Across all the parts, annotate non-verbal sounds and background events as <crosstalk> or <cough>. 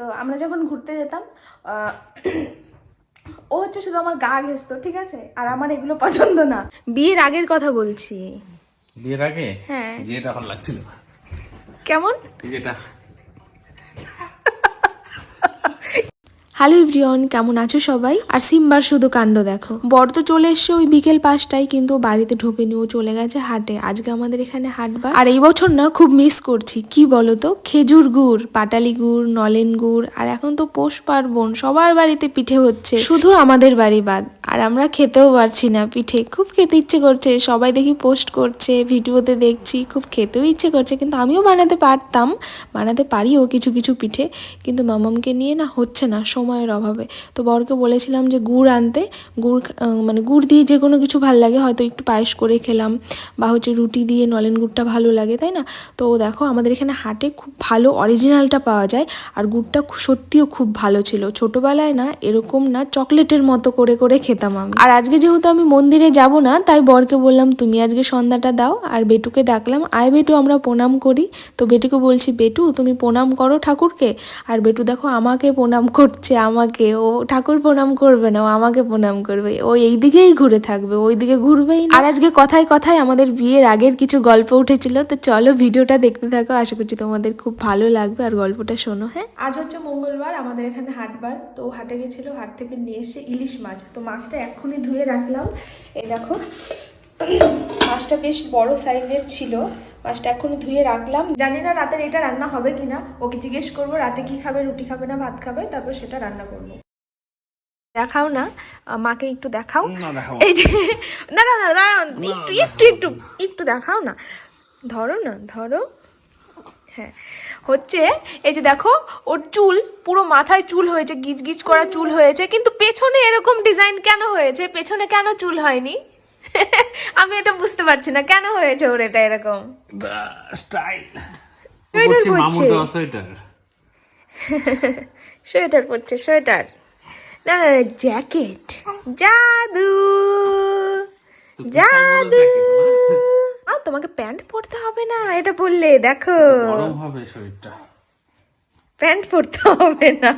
তো আমরা যখন ঘুরতে যেতাম আহ, ও হচ্ছে শুধু আমার গা ঘেসতো ঠিক আছে? আর আমার এগুলো পছন্দ না। বিয়ের আগের কথা বলছি। বিয়ের আগে? হ্যাঁ। যেটা ভালো লাগছিল। কেমন? যেটা হ্যালো ইভরিয়ন কেমন আছো সবাই? আর সিম্বার শুধু কাণ্ড দেখো। বর তো চলে এসছে ওই বিকেল পাঁচটায়, কিন্তু বাড়িতে ঢোকে নিয়েও চলে গেছে হাটে। আজকে আমাদের এখানে হাটবার আর এই বছর না, খুব মিস করছি। কি তো? খেজুর গুড়, পাটালি গুড়, নলেন গুড়, আর এখন তো পৌষ পার্বণ, সবার বাড়িতে পিঠে হচ্ছে। শুধু আমাদের বাড়ি বাদ, আর আমরা খেতেও পারছি না পিঠে। খুব খেতে ইচ্ছে করছে, সবাই দেখি পোস্ট করছে, ভিডিওতে দেখছি, খুব খেতেও ইচ্ছে করছে, কিন্তু আমিও বানাতে পারতাম, বানাতে পারিও কিছু কিছু পিঠে, কিন্তু মামামকে নিয়ে না হচ্ছে না সময়ের অভাবে। তো বরকে বলেছিলাম যে গুড় আনতে, গুড় মানে গুড় দিয়ে যে কোনো কিছু ভালো লাগে, হয়তো একটু পায়েস করে খেলাম বা হচ্ছে রুটি দিয়ে নলেন গুড়টা ভালো লাগে, তাই না? তো দেখো আমাদের এখানে হাটে খুব ভালো অরিজিনালটা পাওয়া যায় আর গুড়টা সত্যিও খুব ভালো ছিল। ছোটোবেলায় না এরকম না চকলেটের মতো করে করে খেতাম আমি। আর আজকে যেহেতু আমি মন্দিরে যাব না, তাই বরকে বললাম, তুমি আজকে সন্ধ্যাটা দাও। আর বেটুকে ডাকলাম, আয় বেটু, আমরা প্রণাম করি। তো বেটুকে বলছি, বেটু, তুমি প্রণাম করো ঠাকুরকে। আর বেটু, দেখো, আমাকে প্রণাম করছে। আমাকে, ও ঠাকুর প্রণাম করবে না, ও আমাকে প্রণাম করবে, ও এই দিকেই ঘুরে থাকবে ওই দিকে ঘুরবেই আর আজকে কথায় কথায় আমাদের বিয়ের আগের কিছু গল্প উঠেছিল, তো চলো ভিডিওটা দেখতে থাকো, আশা করছি তোমাদের খুব ভালো লাগবে, আর গল্পটা শোনো হ্যাঁ? আজ হচ্ছে মঙ্গলবার, আমাদের এখানে হাটবার, তো হাটে গেছিল, হাট থেকে নিয়ে এসে ইলিশ মাছ, তো মাছটা এক্ষুনি ধুয়ে রাখলাম, এই দেখো। মাছটা বেশ বড় সাইজের ছিল। মাছটা এখন ধুয়ে রাখলাম। জানি না রাতের এটা রান্না হবে কিনা। ওকে জিজ্ঞেস করব রাতে কি খাবে রুটি খাবে না ভাত খাবে তারপর সেটা রান্না করব। দেখাও না মাকে একটু দেখাও। না এই যে না না না একটু একটু একটু একটু দেখাও না। ধরো না ধরো। হ্যাঁ হচ্ছে এই যে দেখো ওর চুল পুরো মাথায় চুল হয়েছে গিজ গিজ করা চুল হয়েছে কিন্তু পেছনে এরকম ডিজাইন কেন হয়েছে? পেছনে কেন চুল হয়নি? আমি এটা বুঝতে পারছি না। কেন হয়েছে ওর এটা এরকম? স্টাইল। Sweater মামুর দেওয়া সোয়েটার। <laughs> সোয়েটার পরছে সোয়েটার। না না জ্যাকেট। জাদু। জাদু। আর তোমাকে প্যান্ট পরতে হবে না এটা বললে দেখো। গরম হবে শরীরটা। প্যান্ট পরতে হবে না।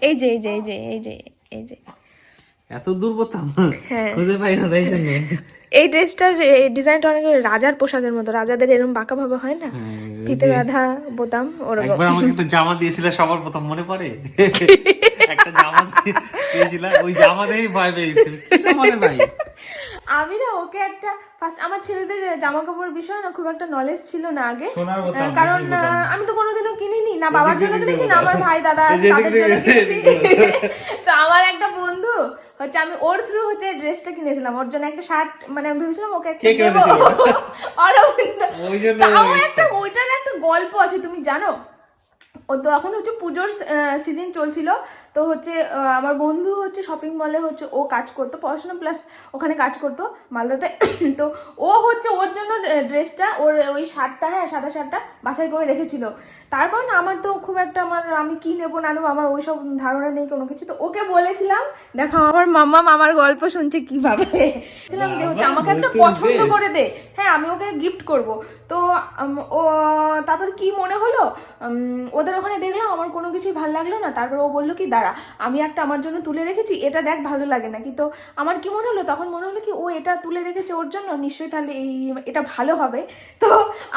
এই যে এই যে এই যে এই যে এই যে। এত দূর বোতাম হ্যাঁ। খুঁজে পাই না তাই জন্য। এই ড্রেসটার এই ডিজাইনটা অনেক রাজার পোশাকের মতো রাজাদের এরকম বাঁকা ভাবে হয় না? হ্যাঁ, ফিতে বাঁধা বোতাম ওরকম। একবার আমাকে একটা জামা দিয়েছিল সবার প্রথম মনে পড়ে? একটা জামা দিয়ে- ওই জামা দিয়েই ভয় পেয়েছিল রে ভাই? আমি না ওকে একটা ফার্স্ট আমার ছেলেদের জামা কাপড় বিষয় না খুব একটা নলেজ ছিল না আগে। কারণ আমি তো কোনোদিনও কিনিনি না বাবার জন্য কিনেছি না আমার ভাই দাদা। তো আমার একটা বন্ধু হচ্ছে আমি ওর থ্রু হচ্ছে ড্রেসটা কিনেছিলাম। ওর জন্য একটা শার্ট মানে আমি ভেবেছিলাম ওকে একটা দেবো। অরবিন্দ <laughs> একটা ওইটার একটা গল্প আছে তুমি জানো? ও তো এখন হচ্ছে পুজোর সিজন চলছিল। তো হচ্ছে আমার বন্ধু হচ্ছে শপিং মলে হচ্ছে ও কাজ করতো পড়াশোনা প্লাস ওখানে কাজ করতো মালদাতে। <coughs> তো ও হচ্ছে ওর জন্য ড্রেসটা ওর ওই শার্টটা হ্যাঁ সাদা শার্টটা বাছাই করে রেখেছিল। তারপর না আমার তো খুব একটা আমার আমি কি নেব না নেব আমার ওইসব ধারণা নেই কোনো কিছু। তো ওকে বলেছিলাম দেখো আমার মাম্মা মামার গল্প শুনছে কীভাবে? <laughs> বলেছিলাম যে হচ্ছে আমাকে একটা পছন্দ করে দে। হ্যাঁ আমি ওকে গিফট করব। তো ও তারপর কি মনে হলো? ওদের ওখানে দেখলাম আমার কোনো কিছুই ভালো লাগল না। তারপর ও বলল কি দাঁড়া আমি একটা আমার জন্য তুলে রেখেছি এটা দেখ ভালো লাগে নাকি। তো আমার কি মনে হলো তখন মনে হলো কি ও এটা তুলে রেখেছে ওর জন্য নিশ্চয়ই তাহলে এই এটা ভালো হবে। তো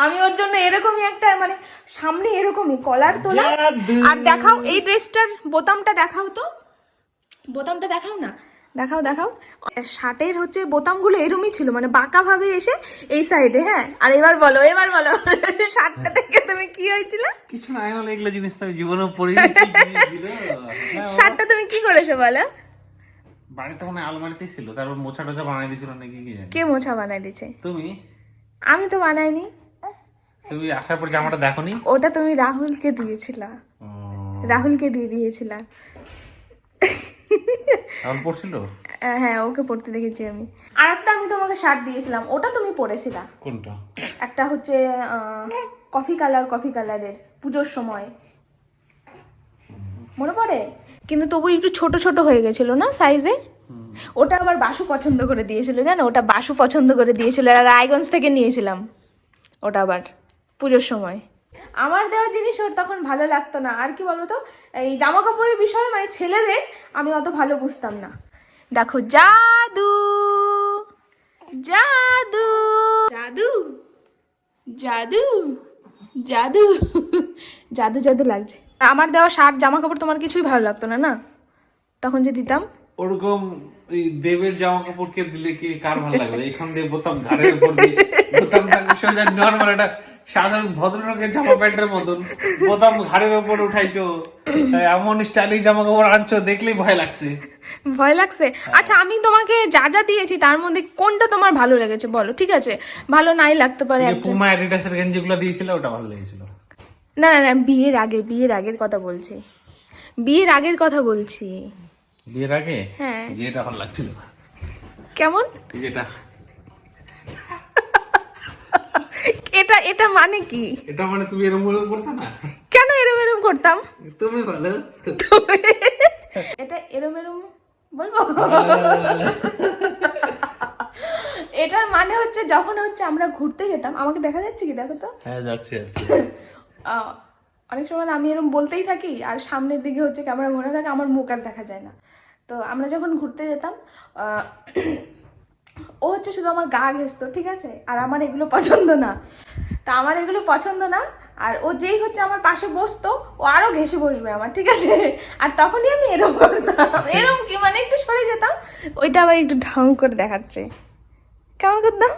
আমি ওর জন্য এরকমই একটা মানে সামনে এরকমই কলার তোলা। আর দেখাও এই ড্রেসটার বোতামটা দেখাও তো। বোতামটা দেখাও না? দেখাও দেখাও। শার্টের হচ্ছে বোতামগুলো এরমই ছিল মানে বাঁকা ভাবে এসে এই সাইডে হ্যাঁ? আর এবার বলো এবার বলো <laughs> শার্টটা থেকে তুমি কি হয়েছিল? কিছু না বলে এগুলো জিনিস তো জীবনে দিল? হ্যাঁ, শার্টটা তুমি কি করেছ বলো? বাড়িতে মনে আলমারিতেই ছিল তারপর মোছা টোছা বানাই দিয়েছিল নাকি কি জানি। কে মোছা বানাই দিচ্ছে তুমি? আমি তো বানাইনি। তুমি আসার পর জামাটা দেখোনি? ওটা তুমি রাহুলকে দিয়েছিলা। রাহুলকে দিয়ে দিয়েছিলা। রাহুল পড়ছিল? হ্যাঁ ওকে পড়তে দেখেছি আমি। আর একটা আমি তোমাকে শার্ট দিয়েছিলাম ওটা তুমি পরেছিলা কোনটা? একটা হচ্ছে কফি কালার কফি কালারের পুজোর সময়। মনে পড়ে? কিন্তু তবু একটু ছোট ছোট হয়ে গেছিল না সাইজে ওটা আবার বাসু পছন্দ করে দিয়েছিল জানো? ওটা বাসু পছন্দ করে দিয়েছিল আর রায়গঞ্জ থেকে নিয়েছিলাম। ওটা আবার পুজোর সময়। আমার দেওয়া জিনিস ওর তখন ভালো লাগতো না। আর কি বলতো? এই জামা কাপড়ের বিষয়ে মানে ছেলেদের আমি অত ভালো বুঝতাম না। দেখো জাদু জাদু জাদু জাদু জাদু। জাদু জাদু লাগছে। আমার দেওয়া শার্ট জামা কাপড় তোমার কিছুই ভালো লাগতো না না? তখন যে দিতাম। ওরকম দেবের জামা কাপড়কে দিলে কি কার ভালো লাগবে এখান দিয়ে বোতাম ঘাড়ের উপর দিয়ে বোতাম সোজা নর্মাল একটা সাধারণ ভদ্রলোকের জামা প্যান্টের মতন। বোতাম ঘাড়ের উপর উঠাইছো। এমন স্টাইলিশ জামা কাপড় আনছো দেখলেই ভয় লাগছে। ভয় লাগছে? আচ্ছা আমি তোমাকে যা যা দিয়েছি তার মধ্যে কোনটা তোমার ভালো লেগেছে বলো ঠিক আছে? ভালো নাই লাগতে পারে পুমা অ্যাডিডাসের গেঞ্জি গুলো দিয়েছিল ওটা ভালো লেগেছিল। না না না বিয়ের আগে বিয়ের আগের কথা বলছি। বিয়ের আগের কথা বলছি। বিয়ের আগে? হ্যাঁ। যে এটা ভালো লাগছিল। কেমন? যেটা এটা এটা মানে কি? এটা মানে তুমি এরকম বলে করতে না? কেন এরম এরম করতাম? তুমি ভালো এটা এরম এরম বলব? এটার মানে হচ্ছে যখন হচ্ছে আমরা ঘুরতে যেতাম আমাকে দেখা যাচ্ছে কি দেখো তো? হ্যাঁ যাচ্ছে অনেক সময় আমি এরকম বলতেই থাকি আর সামনের দিকে হচ্ছে ক্যামেরা ঘোরা থাকে আমার মুখ আর দেখা যায় না। তো আমরা যখন ঘুরতে যেতাম আহ, ও হচ্ছে শুধু আমার গা ঘেসতো ঠিক আছে? আর আমার এগুলো পছন্দ না। তা আমার এগুলো পছন্দ না, আর ও যেই হচ্ছে আমার পাশে বসতো, ও আরও ঘেসে বসবে আমার, ঠিক আছে? আর তখনই আমি এরম করতাম, এরম কি মানে একটু সরে যেতাম, ওইটা আবার একটু ঢং করে দেখাচ্ছে। কেমন করতাম?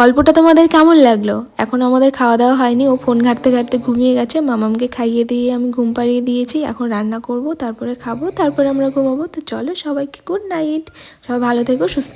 গল্পটা তোমাদের কেমন লাগল? এখন আমাদের খাওয়া দাওয়া হয়নি। ও ফোন ঘাটতে ঘাটতে ঘুমিয়ে গেছে। মামামকে খাইয়ে দিয়ে আমি ঘুম পাড়িয়ে দিয়েছি। এখন রান্না করব, তারপরে খাব, তারপরে আমরা ঘুমাবো। তো চলো সবাইকে গুড নাইট সবাই ভালো থেকো, সুস্থ